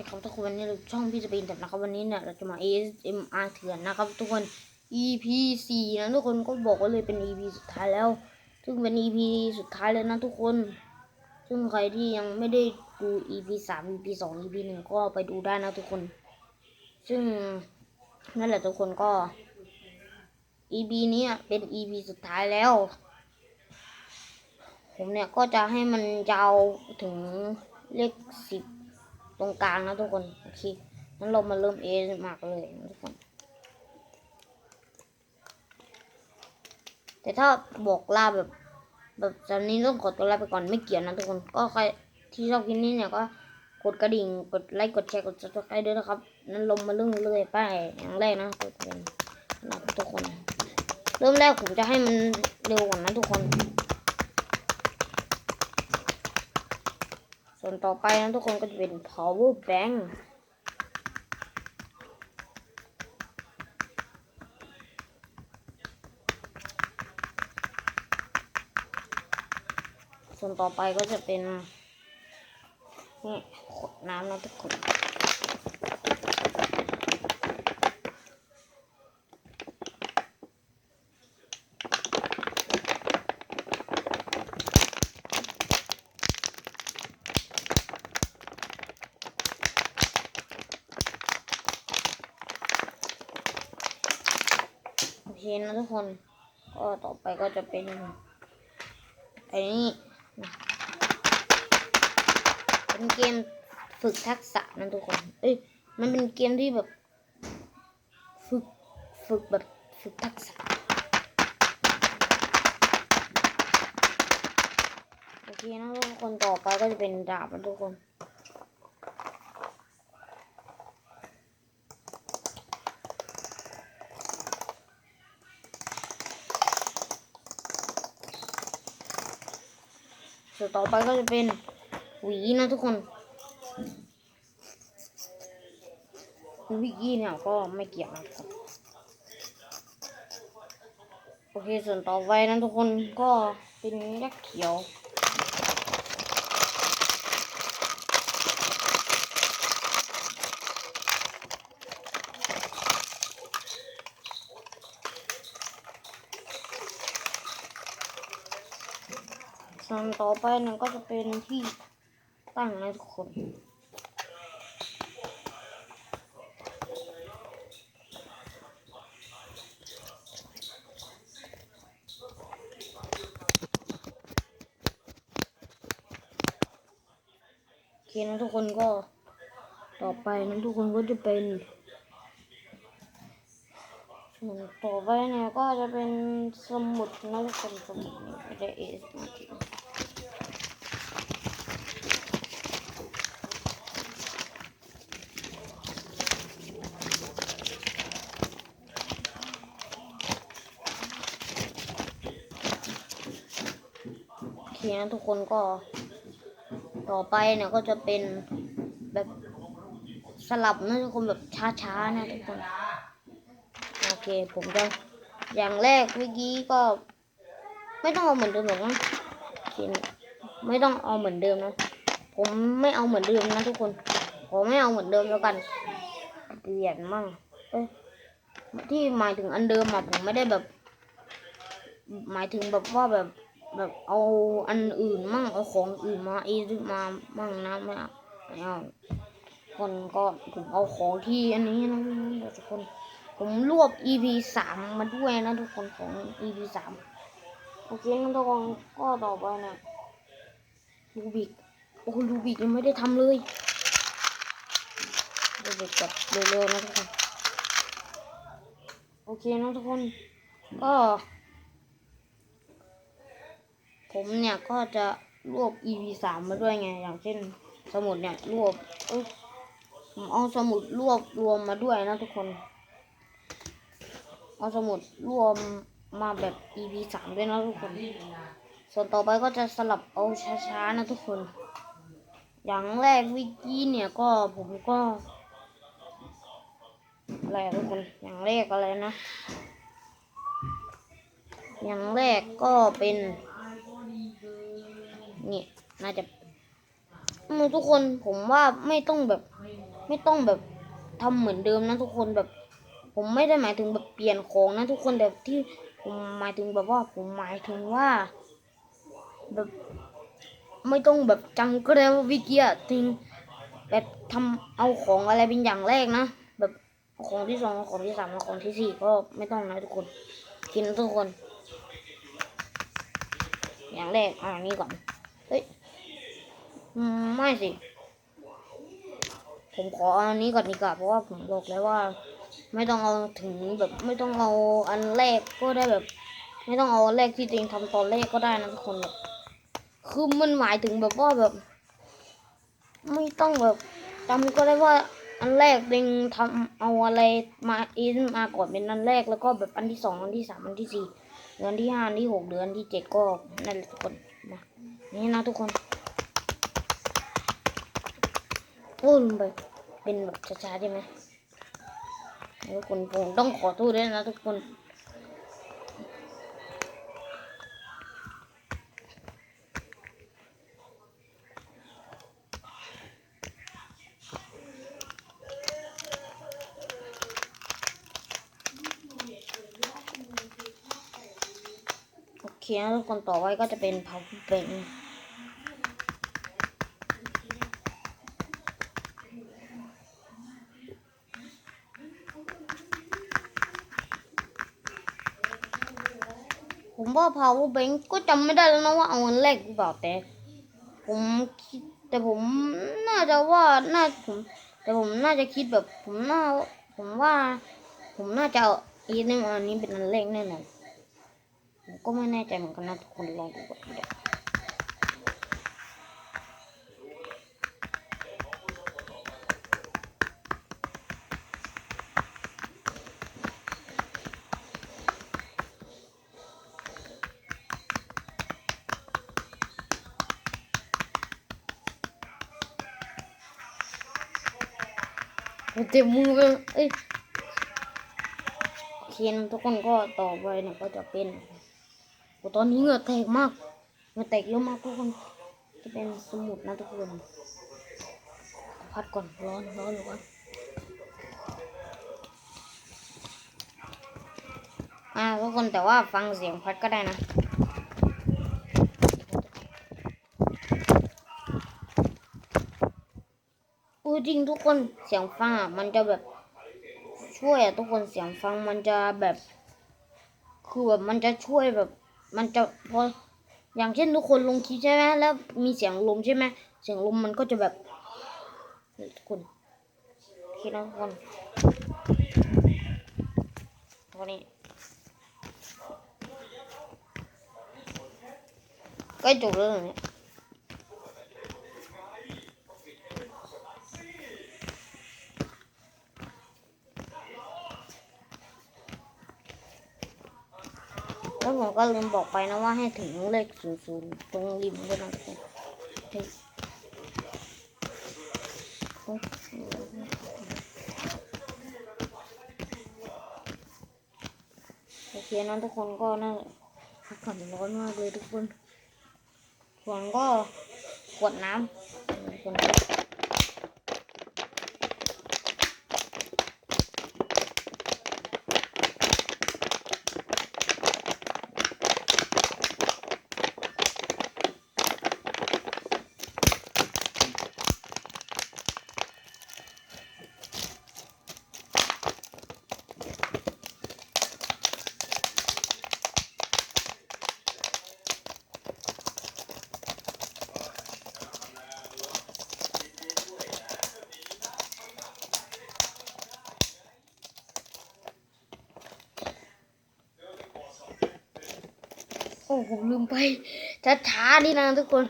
นะครับทุกคนวันนี้เราช่องพี่สปีนแต่นะครับวันนี้เนี่ยเราจะมา ASMR เถื่อนนะครับ ทุกคน EP สี่นะทุกคนก็บอกว่าเลยเป็น EP สุดท้ายแล้ว ซึ่งเป็น EP สุดท้ายเลยนะทุกคน ซึ่งใครที่ยังไม่ได้ดู EP สาม EP สอง EP หนึ่งก็ไปดูได้นะทุกคน ซึ่งนั่นแหละทุกคนก็ EP นี้เป็น EP สุดท้ายแล้ว ผมเนี่ยก็จะให้มันยาวถึงเลขสิบ ตรงกลางนะทุกคนโอเคงั้นเรามาเริ่มเอมากเลยนะทุกคน แต่ถ้าบอกลาแบบ แบบตอนนี้ต้องกดตัวลาไปก่อนไม่เกี่ยวนะทุกคนก็ใครที่ชอบคลิปนี้เนี่ยก็กดกระดิ่งกดไลค์กดแชร์กด subscribe ด้วยนะครับ นั้นลงมาเรื่องเลยไปอย่างแรกนะก็จะเป็นนะทุกคน เริ่มแรกผมจะให้มันเร็วกว่านั้นทุกคน ส่วนต่อไปนะทุกคนก็จะเป็น power bank ส่วนต่อไปก็จะเป็นนี่ขวดน้ำนะทุกคน โอเคนะทุกคน ก็ต่อไปก็จะเป็นไอ้นี่เป็นเกมฝึกทักษะนะทุกคน เอ้ย มันเป็นเกมที่แบบ ฝึกฝึกแบบฝึกทักษะโอเคนะทุกคนต่อไปก็จะเป็นดาบนะทุกคน ส่วนต่อไปก็จะเป็นหวีนะทุกคนวิกกี้เนี่ยก็ไม่เกี่ยวนะโอเคส่วนต่อไปนะทุกคนก็เป็นยักษ์เขียว ส่วนต่อไปนี่ยก็จะเป็นที่ตั้งนะทุกคนโอเคนะทุกคนก็ต่อไปนะทุกคนก็จะเป็นต่อไปเนี่ยก็จะเป็นสมุดนะทุกคนสมุดเนี่ยก็จะเอสมาที โอเค นะทุกคนก็ ต่อไปเนี่ยก็จะเป็นแบบสลับนะทุกคนแบบช้าๆนะทุกคน โอเคผมจะอย่างแรกเมื่อกี้ก็ ไม่ต้องเอาเหมือนเดิมหรอกนะไม่ต้องเอาเหมือนเดิมนะ ผมไม่เอาเหมือนเดิมนะทุกคน ผมไม่เอาเหมือนเดิมแล้วกันเปลี่ยนมั่งเอ้ที่หมายถึงอันเดิมอะผมไม่ได้แบบ หมายถึงแบบว่าแบบ แบบเอาอันอื่นมั่งเอาของอื่นมาเอซมามั่งนะไม่เอาไม่เอาคนก็ผมเอาของที่อันนี้นะทุกคน ผมรวบ EP สามมาด้วยนะทุกคนของ EP สามโอเคนะทุกคนก็ต่อไปนะลูบิกโอ้ลูบิกยังไม่ได้ทำเลยลูบิกแบบเร็วๆนะทุกคนโอเคนะทุกคนก็ ผมเนี่ยก็จะรวบ EP สามมาด้วยไง อย่างเช่น สมุดเนี่ยรวบเอ้ยผมเอาสมุดรวบรวมมาด้วยนะทุกคน เอาสมุดรวมมาแบบ EP สามด้วยนะทุกคน ส่วนต่อไปก็จะสลับเอาช้าๆนะทุกคน อย่างแรกวิกกี้เนี่ยก็ผมก็อะไรทุกคน อย่างแรกอะไรนะ อย่างแรกก็เป็น นี่น่าจะอืมทุกคนผมว่าไม่ต้องแบบ ไม่ต้องแบบทำเหมือนเดิมนะทุกคนแบบ ผมไม่ได้หมายถึงแบบเปลี่ยนของนะทุกคนแต่ที่ผมหมายถึงแบบว่าผมหมายถึงว่า แบบ ไม่ต้องแบบจำก็ได้ว่าวิกิอะทิ้งแบบทำเอาของอะไรเป็นอย่างแรกนะแบบของที่สองของที่สามของที่สี่ก็ไม่ต้องนะทุกคนกินทุกคน อย่างแรกเอาอันนี้ก่อน อืมไม่สิ ผมขออันนี้ก่อนดีกว่าเพราะว่าผมบอกแล้วว่า ไม่ต้องเอาถึงแบบไม่ต้องเอาอันแรกก็ได้แบบ ไม่ต้องเอาแรกที่ตัวเองทำตอนแรกก็ได้นะทุกคนแบบคือมันหมายถึงแบบว่าแบบ ไม่ต้องแบบจำก็ได้ว่าอันแรกเองทำเอาอะไรมาอินมาก่อนเป็นอันแรกแล้วก็แบบอันที่สองอันที่สามอันที่สี่เดือนที่ห้าอันที่หกเดือนที่เจ็ดก็นั่นแหละทุกคนมานี่นะทุกคน ปุ้นไปเป็นแบบช้าๆใช่ไหมทุกคนผมต้องขอโทษด้วยนะทุกคนโอเคนะทุกคนต่อไปก็จะเป็นเผาเป็น ผมว่า power bank ก็จำไม่ได้แล้วนะว่าเอาเงินแรกหรือเปล่าแต่ ผมคิดแต่ผมน่าจะว่าน่าผมแต่ผมน่าจะคิดแบบ ผมน่าผมว่า ผมน่าจะเอาอีนึงอันนี้เป็นอันแรกแน่นอนผมก็ไม่แน่ใจเหมือนกันนะทุกคนลองดูก่อนเดี๋ยว เจ็บมือไปเอ้ยโอเคนทุกคนก็ต่อไปเนี่ยก็จะเป็นโอ้ตอนนี้เหงื่อแตกมากเหงื่อแตกเยอะมากทุกคน จะเป็นสมุดนะทุกคนพัดก่อนร้อนร้อนอยู่ก่อนอ่าทุกคนแต่ว่าฟังเสียงพัดก็ได้นะ ริงทุกคนเสียงฟังอะมันจะแบบช่วยอะทุกคนเสียงฟังมันจะแบบคือแบบมันจะช่วยแบบ มันจะพออย่างเช่นทุกคนลงคลิปใช่ไหมแล้วมีเสียงลมใช่ไหมเสียงลมมันก็จะแบบทุกคนคิดนะทุกคนตัวนี้ใก็จบแล้วเนี่ย แล้วผมก็ลืมบอกไปนะว่าให้ถึงเลขศูนย์ศูนย์ตรงริมด้วยนะทุกคนโอเคนะทุกคนก็น่าพักผ่อนร้อนมากเลยทุกคนส่วนก็ขวดน้ำคน โอ้ผมลืมไปช้าๆนี่นะทุกคน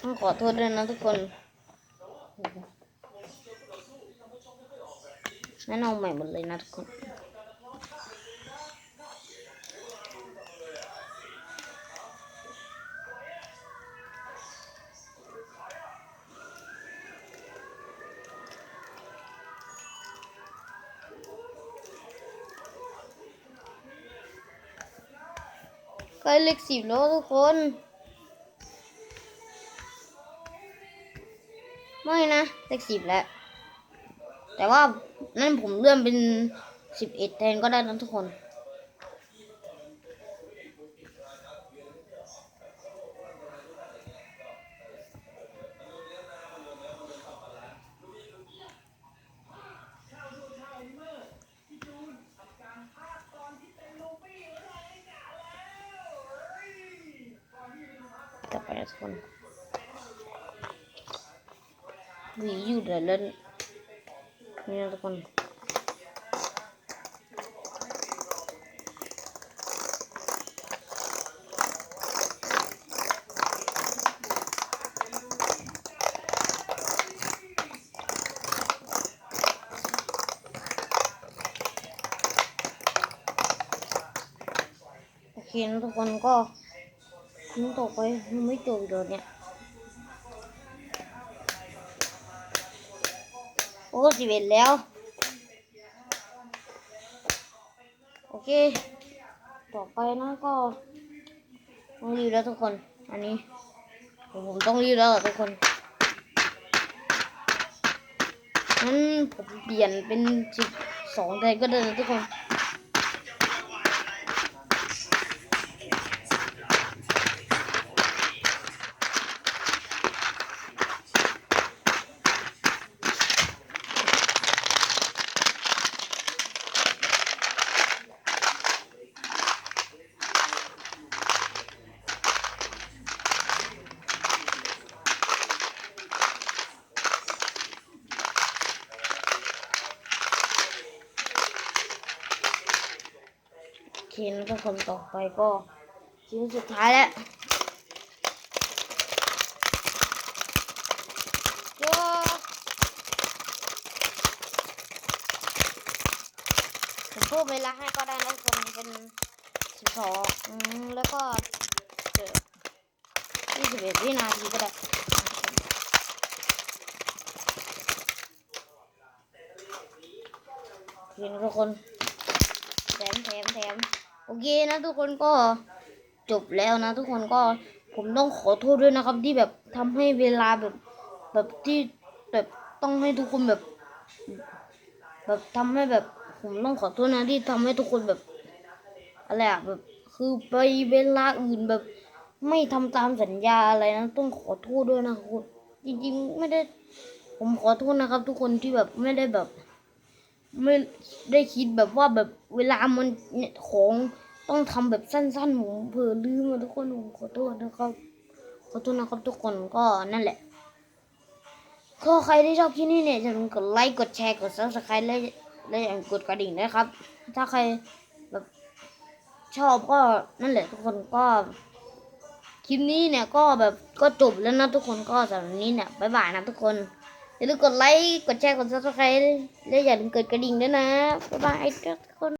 ต้องขอโทษด้วยนะทุกคนนั่นเอาใหม่หมดเลยนะทุกคน ใกล้เลขสิบแล้วทุกคน ไม่นะเลขสิบแล้ว แต่ว่านั่นผมเลื่อนเป็นสิบเอ็ดแทนก็ได้นะทุกคน กลับไปทุกคนหวีอยู่เดี๋ยวเล่นนี่นะทุกคนโอเคนะทุกคนก็ ทิ้งต่อไปยังไม่จบเลยเนี่ยโอ้สิบเอ็ดแล้ว โอเค ต่อไปนะก็ต้องรีบแล้วทุกคน อันนี้ ผมต้องรีบแล้วทุกคนงั้นผมเปลี่ยนเป็นสิบสองแทนก็ได้ทุกคน โอเคนะทุกคนต่อไปก็ชิ้นสุดท้ายแล้วว้าวผมเพิ่มเวลาให้ก็ได้นะทุกคนเป็นสิบสองแล้วก็เจอยี่สิบเอ็ดวินาทีก็ได้โอเคนทุกคนแถมแถมแถม โอเคนะทุกคนก็จบแล้วนะ ทุกคนก็ผมต้องขอโทษด้วยนะครับ ที่แบบทำให้เวลาแบบแบบที่แบบต้องให้ทุกคนแบบ แบบทำให้แบบ ผมต้องขอโทษนะที่ทำให้ทุกคนแบบอะไรอะแบบ คือไปเวลาอื่นแบบ ไม่ทำตามสัญญาอะไรนะต้องขอโทษด้วยนะครับจริง ๆ ไม่ได้ ผมขอโทษนะครับ ทุกคนที่แบบไม่ได้แบบ ไม่ได้คิดแบบว่าแบบเวลามันเนี่ยของต้องทำแบบสั้นๆผมเผลอลืมอะทุกคนผมขอโทษนะครับขอโทษนะครับทุกคนก็นั่นแหละก็ใครที่ชอบคลิปนี้เนี่ยอย่าลืมกดไลค์กดแชร์กดซับสไครต์และและอย่าลืมกดกระดิ่งนะครับ ถ้าใครแบบชอบก็นั่นแหละทุกคนก็คลิปนี้เนี่ยก็แบบก็จบแล้วนะทุกคนก็สำหรับนนี้เนี่ยบ๊ายบายนะทุกคน อย่าลืมกดไลค์ กดแชร์ กดซับสไครต์และอย่าลืมกดกระดิ่งด้วยนะ บ๊ายบายทุกคน